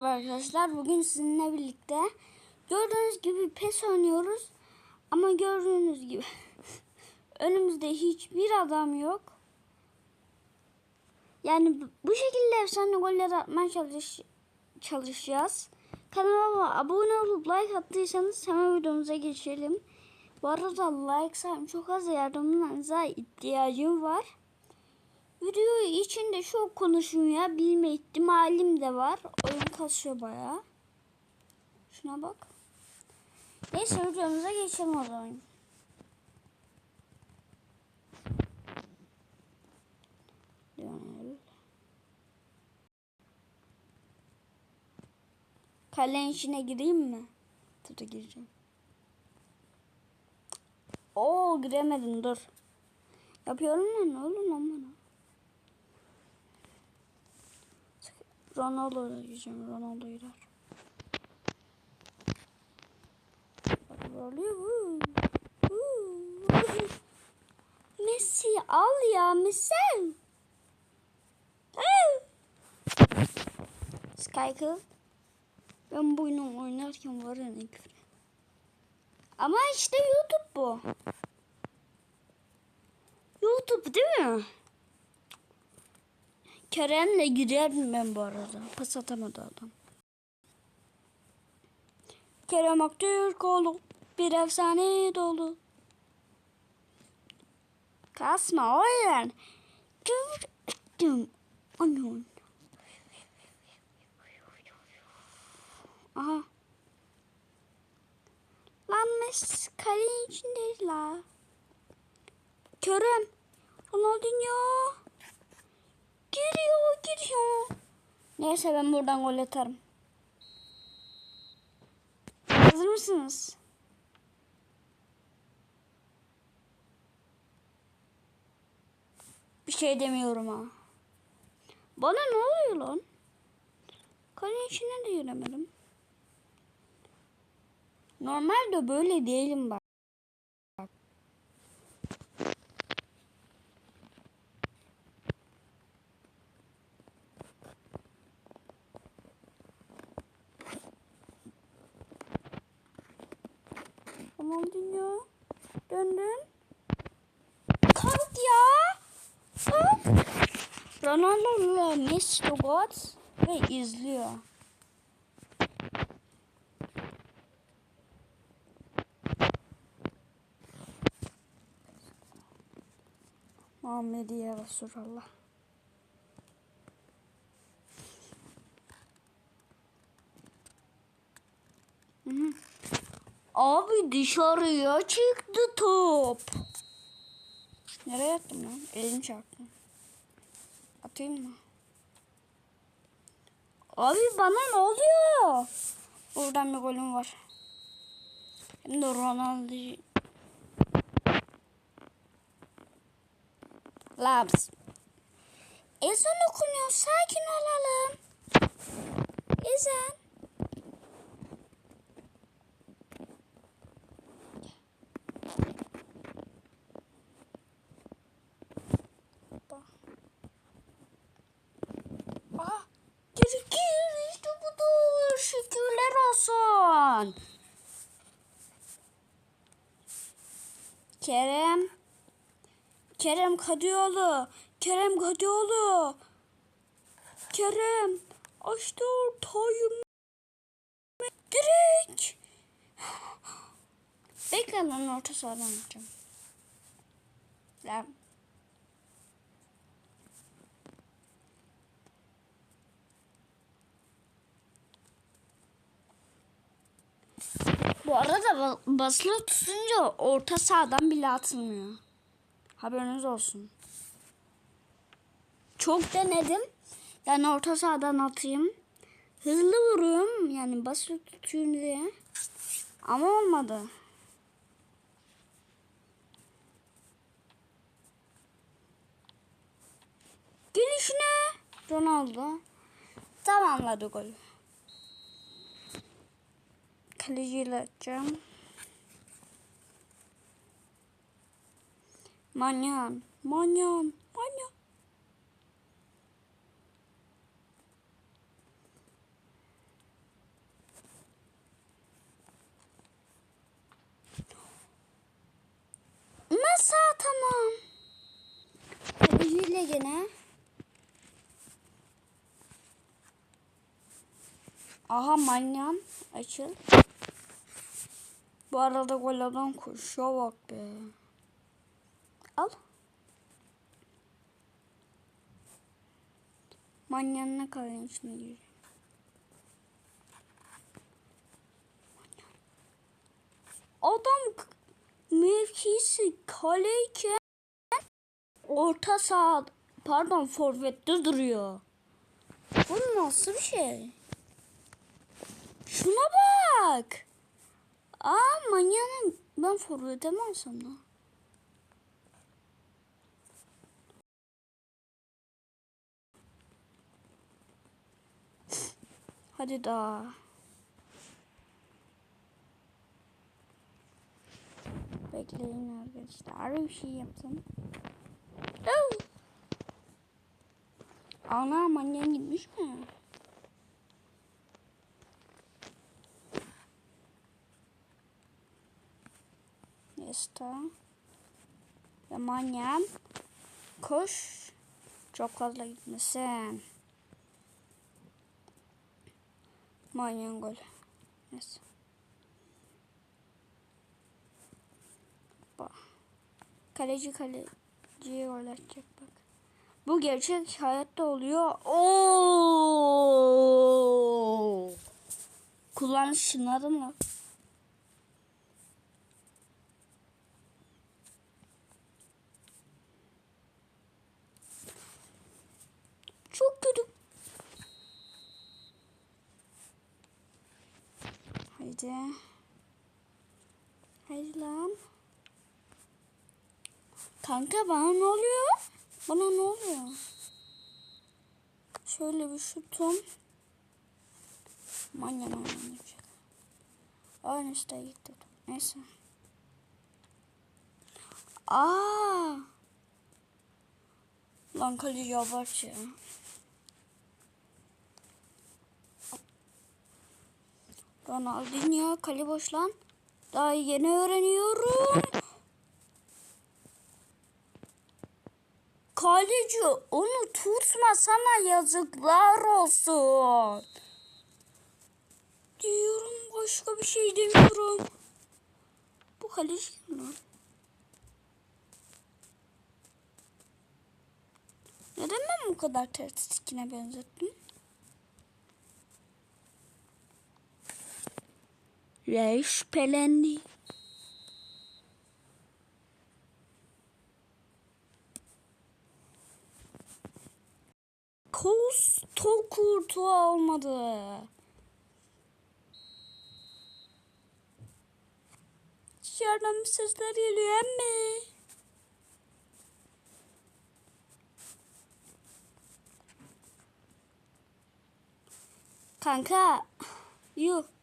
Arkadaşlar bugün sizinle birlikte gördüğünüz gibi pes oynuyoruz ama gördüğünüz gibi önümüzde hiçbir adam yok. Yani bu- şekilde efsane goller atmaya çalış çalışacağız. Kanalıma abone olup like attıysanız hemen videomuza geçelim. Bu arada like sayım çok az yardımlarınıza ihtiyacım var. Video içinde çok konuşmuyor. Bilme ihtimalim de var. Oyun kasıyor bayağı. Şuna bak. Neyse videomuza geçelim o zaman. Lionel. Kalenin içine gireyim mi? Tabii gireceğim. Oo giremedim dur. Yapıyorum lan ne olur Ronaldo'ya gireceğim. Ronaldo girer. Messi al ya Messi. Au. Skykel. Ben bu oyunu oynarken var ya ne küfür. Ama işte YouTube bu. YouTube değil mi? Kerem'le giderdim ben bu arada. Pas atamadı adam. Kerem Aktürkoğlu bir efsane dolu. Kasma oyun. Gördüm. Onun. Aha. Lan Messi kalenin içindeyiz la. Kerem. Ronaldinho. Giriyor. Neyse ben buradan gol atarım. Hazır mısınız? Bir şey demiyorum ha. Bana ne oluyor lan? Kalenin içine de giremedim. Normalde böyle değilim bak. Ronaldinho. Döndün. Kalk ya. Kalk. Ronaldo Messi God ve izliyor. Muhammed ya Resulallah. Hı. Abi dışarıya çıktı top. Nereye attım lan? Elim çarptı. Atayım mı? Abi bana ne oluyor? Buradan bir golüm var. Hem de Ronaldo. Labs. Ezan okunuyor. Sakin olalım. Ezan. Kerem. Kerem Kadıoğlu. Kerem Kadıoğlu. Kerem. Açtı ortayı. Direkt. Bekle lan orta sahadan atacağım. Lan. Bu arada ba- basılı tutunca orta sahadan bile atılmıyor. Haberiniz olsun. Çok denedim. Yani orta sahadan atayım. Hızlı vuruyorum. Yani basılı tutayım diye. Ama olmadı. Gelişine Ronaldo tamamladı golü kaleciyle atacağım. Manyan. Manyan. Manyan. Masa tamam. Kaleciyle gene. Aha manyan açıl. Bu arada gol adam koşuyor bak be. Al. Manyanla kalenin içine giriyor. Adam mevkisi kaleyken orta saha pardon forvette duruyor. Bu nasıl bir şey? Şuna bak. Aa manyanın ben forvete mi alsam lan? Hadi daha. Bekleyin arkadaşlar. Bir şey yaptım. Oh. Ana manyan gitmiş mi? Nesta. Ve manyan. Koş. Çok fazla gitmesin. Manyan gol. Neyse. Bak. Kaleci kaleciye gol atacak bak. Bu gerçek hayatta oluyor. Oo! Kullanış şınladın mı? Çok kötü. Haydi. Haydi lan. Kanka bana ne oluyor? Bana ne oluyor? Şöyle bir şutum. Manyan oynayacak. Aynı işte gitti. Neyse. Aa! Lan kaleci abart Ronaldinho kale boş lan. Daha yeni öğreniyorum. Kaleci onu tutma sana yazıklar olsun. Diyorum başka bir şey demiyorum. Bu kaleci lan? Neden ben bu kadar tertikine benzettim? Ve şüphelendi. Kosto kurtu olmadı. Dışarıdan bir sesler geliyor emmi. Kanka. Yuh.